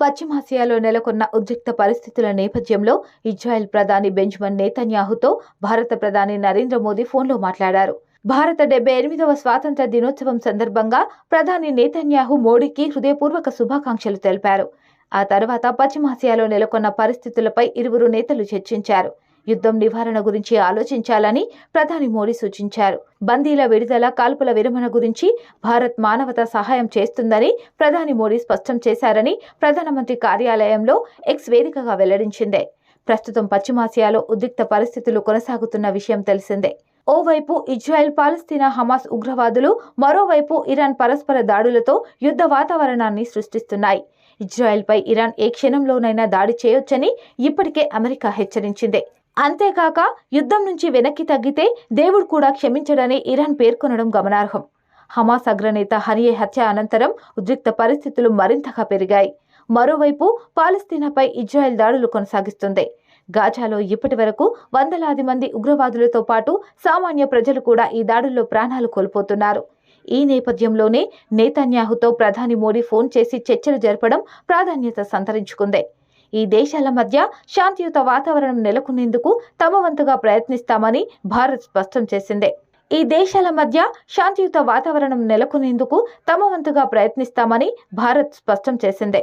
పశ్చిమాసియాలో నెలకొన్న ఉద్రిక్త పరిస్థితుల నేపథ్యంలో ఇజ్రాయెల్ ప్రధాని బెంజమిన్ నేతన్యాహుతో భారత ప్రధాని నరేంద్ర మోదీ ఫోన్లో మాట్లాడారు. భారత డెబ్బై ఎనిమిదవ స్వాతంత్ర దినోత్సవం సందర్భంగా ప్రధాని నేతన్యాహు మోడీకి హృదయపూర్వక శుభాకాంక్షలు తెలిపారు. ఆ తర్వాత పశ్చిమాసియాలో నెలకొన్న పరిస్థితులపై ఇరువురు నేతలు చర్చించారు. యుద్ధం నివారణ గురించి ఆలోచించాలని ప్రధాని మోడీ సూచించారు. బందీల విడుదల కాల్పుల విరమణ గురించి భారత్ మానవతా సహాయం చేస్తుందని ప్రధాని మోడీ స్పష్టం చేశారని ప్రధానమంత్రి కార్యాలయంలో ఎక్స్ వేదికగా వెల్లడించిందే. ప్రస్తుతం పశ్చిమాసియాలో ఉద్రిక్త పరిస్థితులు కొనసాగుతున్న విషయం తెలిసిందే. ఓవైపు ఇజ్రాయెల్ పాలస్తీనా హమాస్ ఉగ్రవాదులు మరోవైపు ఇరాన్ పరస్పర దాడులతో యుద్ధ వాతావరణాన్ని సృష్టిస్తున్నాయి. ఇజ్రాయెల్పై ఇరాన్ ఏ క్షణంలోనైనా దాడి చేయొచ్చని ఇప్పటికే అమెరికా హెచ్చరించింది. అంతేకాక యుద్ధం నుంచి వెనక్కి తగ్గితే దేవుడు కూడా క్షమించడని ఇరాన్ పేర్కొనడం గమనార్హం. హమాస్ అగ్రనేత హనియే హత్య అనంతరం ఉద్రిక్త పరిస్థితులు మరింతగా పెరిగాయి. మరోవైపు పాలస్తీనాపై ఇజ్రాయెల్ దాడులు కొనసాగిస్తుంది. గాజాలో ఇప్పటి వరకు వందలాది మంది ఉగ్రవాదులతో పాటు సామాన్య ప్రజలు కూడా ఈ దాడుల్లో ప్రాణాలు కోల్పోతున్నారు. ఈ నేపథ్యంలోనే నేతన్యాహుతో ప్రధాని మోడీ ఫోన్ చేసి చర్చలు జరపడం ప్రాధాన్యత సంతరించుకుంది. ఈ దేశాల మధ్య శాంతియుత వాతావరణం నెలకొనేందుకు తమ వంతుగా ప్రయత్నిస్తామని భారత్ స్పష్టం చేసింది. ఈ దేశాల మధ్య శాంతియుత వాతావరణం నెలకొనేందుకు తమ వంతుగా ప్రయత్నిస్తామని భారత్ స్పష్టం చేసింది.